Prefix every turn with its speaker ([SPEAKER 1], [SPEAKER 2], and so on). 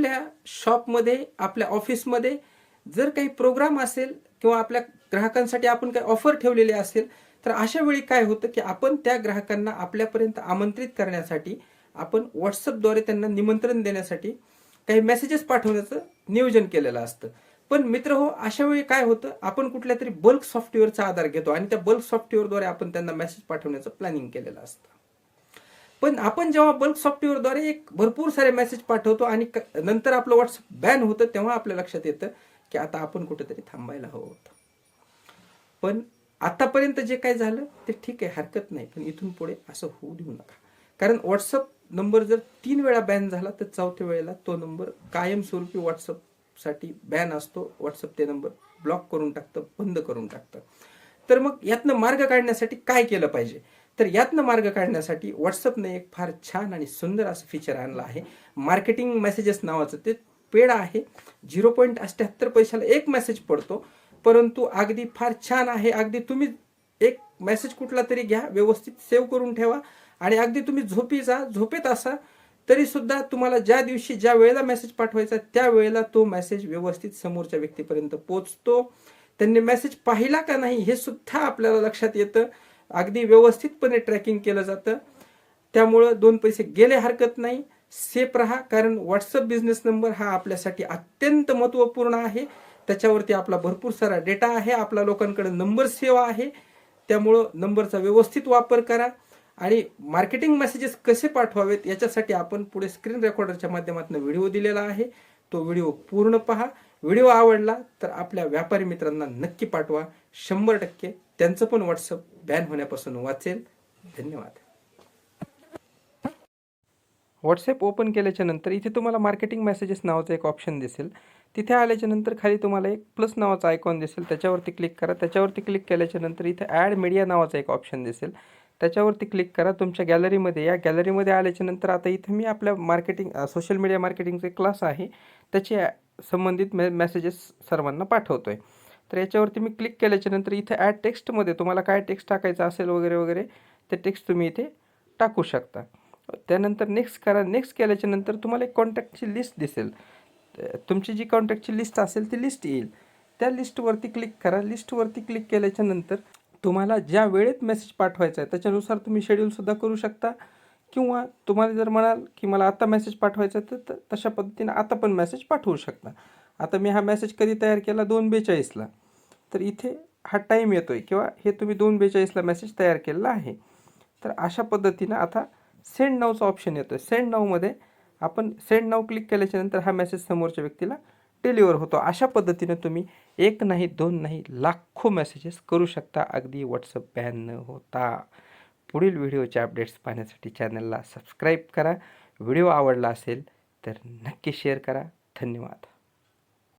[SPEAKER 1] आपल्या शॉपमध्ये आपल्या ऑफिसमध्ये जर काही प्रोग्राम असेल किंवा आपल्या ग्राहकांसाठी आपण काही ऑफर ठेवलेली असेल तर अशा वेळी काय होतं की आपण त्या ग्राहकांना आपल्यापर्यंत आमंत्रित करण्यासाठी आपण व्हॉट्सअपद्वारे त्यांना निमंत्रण देण्यासाठी काही मेसेजेस पाठवण्याचं नियोजन केलेलं असतं. पण मित्र हो अशा वेळी काय होतं आपण कुठल्या तरी बल्क सॉफ्टवेअरचा आधार घेतो आणि त्या बल्क सॉफ्टवेअरद्वारे आपण त्यांना मेसेज पाठवण्याचं प्लॅनिंग केलेलं असतं. पण आपण जेव्हा बल्क सॉफ्टवेअरद्वारे एक भरपूर सारे मेसेज पाठवतो आणि नंतर आपलं व्हॉट्सअप बॅन होतं तेव्हा आपल्या लक्षात येतं की आता आपण कुठेतरी थांबायला हवं होतं. पण आतापर्यंत जे काय झालं ते ठीक आहे हरकत नाही. पण इथून पुढे असं होऊ देऊ नका. कारण व्हॉट्सअप नंबर जर तीन वेळा बॅन झाला तर चौथ्या वेळेला तो नंबर कायमस्वरूपी व्हॉट्सअपसाठी बॅन असतो. व्हॉट्सअप ते नंबर ब्लॉक करून टाकतं बंद करून टाकतं. तर मग यातनं मार्ग काढण्यासाठी काय केलं पाहिजे? तर यातनं मार्ग काढण्यासाठी व्हॉट्सअपने एक फार छान आणि सुंदर असं फीचर आणलं आहे. मार्केटिंग मेसेजेस नावाचं ते पेड आहे. झिरो पॉईंट अठ्ठ्याहत्तर पैशाला एक मेसेज पडतो. परंतु अगदी फार छान आहे. अगदी तुम्ही एक मेसेज कुठला तरी घ्या व्यवस्थित सेव्ह करून ठेवा. आणि अगदी तुम्ही झोपी जा झोपेत असा तरीसुद्धा तुम्हाला ज्या दिवशी ज्या वेळेला मेसेज पाठवायचा त्या वेळेला तो मेसेज व्यवस्थित समोरच्या व्यक्तीपर्यंत पोचतो त्यांनी मेसेज पाहिला का नाही हे सुद्धा आपल्याला लक्षात येतं. अगदी व्यवस्थितपणे ट्रॅकिंग केलं जातं. त्यामुळं दोन पैसे गेले हरकत नाही. सेफ राहा कारण व्हॉट्सअप बिझनेस नंबर हा आपल्यासाठी अत्यंत महत्त्वपूर्ण आहे. त्याच्यावरती आपला भरपूर सारा डेटा आहे. आपला लोकांकडे नंबर सेवा आहे. त्यामुळं नंबरचा व्यवस्थित वापर करा. आणि मार्केटिंग मेसेजेस कसे पाठवावेत याच्यासाठी आपण पुढे स्क्रीन रेकॉर्डरच्या माध्यमातून व्हिडिओ दिलेला आहे. तो व्हिडिओ पूर्ण पहा. व्हिडिओ आवडला तर आपल्या व्यापारी मित्रांना नक्की पाठवा. शंभर टक्के त्यांचं पण व्हॉट्सअप बॅन होण्यापासून वाचेल. धन्यवाद. व्हॉट्सॲप ओपन केल्याच्यानंतर इथे तुम्हाला मार्केटिंग मेसेजेस नावाचं एक ऑप्शन दिसेल. तिथे आल्याच्यानंतर खाली तुम्हाला एक प्लस नावाचा आयकॉन दिसेल. त्याच्यावरती क्लिक करा. त्याच्यावरती क्लिक केल्याच्यानंतर इथे ॲड मीडिया नावाचा एक ऑप्शन दिसेल. त्याच्यावरती क्लिक करा. तुमच्या गॅलरीमध्ये या गॅलरीमध्ये आल्याच्यानंतर आता इथे मी आपल्या मार्केटिंग सोशल मीडिया मार्केटिंगचे क्लास आहे. त्याचे संबंधित मे मेसेजेस सर्वांना पाठवतो आहे तर याच्यावरती मी क्लिक केल्याच्यानंतर इथे ॲड टेक्स्टमध्ये तुम्हाला काय टेक्स्ट टाकायचं असेल वगैरे वगैरे ते टेक्स्ट तुम्ही इथे टाकू शकता. त्यानंतर नेक्स्ट करा नेक्स्ट केल्याच्यानंतर तुम्हाला एक कॉन्टॅक्टची लिस्ट दिसेल. तुमची जी कॉन्टॅक्टची लिस्ट असेल ती लिस्ट येईल. त्या लिस्टवरती क्लिक करा. लिस्टवरती क्लिक केल्याच्यानंतर तुम्हाला ज्या वेळेत मेसेज पाठवायचा आहे त्याच्यानुसार तुम्ही शेड्यूलसुद्धा करू शकता. किंवा तुम्हाला जर म्हणाल की मला आता मेसेज पाठवायचा आहे तर तशा पद्धतीनं आता पण मेसेज पाठवू शकता. आता मी हा मेसेज कधी तयार केला? दोन बेचाळीसला. तर इथे हा टाईम येतो आहे किंवा हे तुम्ही दोन बेचाळीसला मेसेज तयार केलेला आहे. तर अशा पद्धतीनं आता सेंड नावचा ऑप्शन येतो आहे सेंड नावमध्ये आपण सेंड नाव क्लिक केल्याच्यानंतर हा मेसेज समोरच्या व्यक्तीला डिलिव्हर होतो. अशा पद्धतीनं तुम्ही एक नाही दोन नाही लाखो मेसेजेस करू शकता. अगदी व्हॉट्सअप बॅन न होता. पुढील व्हिडिओचे अपडेट्स पाहण्यासाठी चॅनलला सबस्क्राईब करा. व्हिडिओ आवडला असेल तर नक्की शेअर करा. धन्यवाद.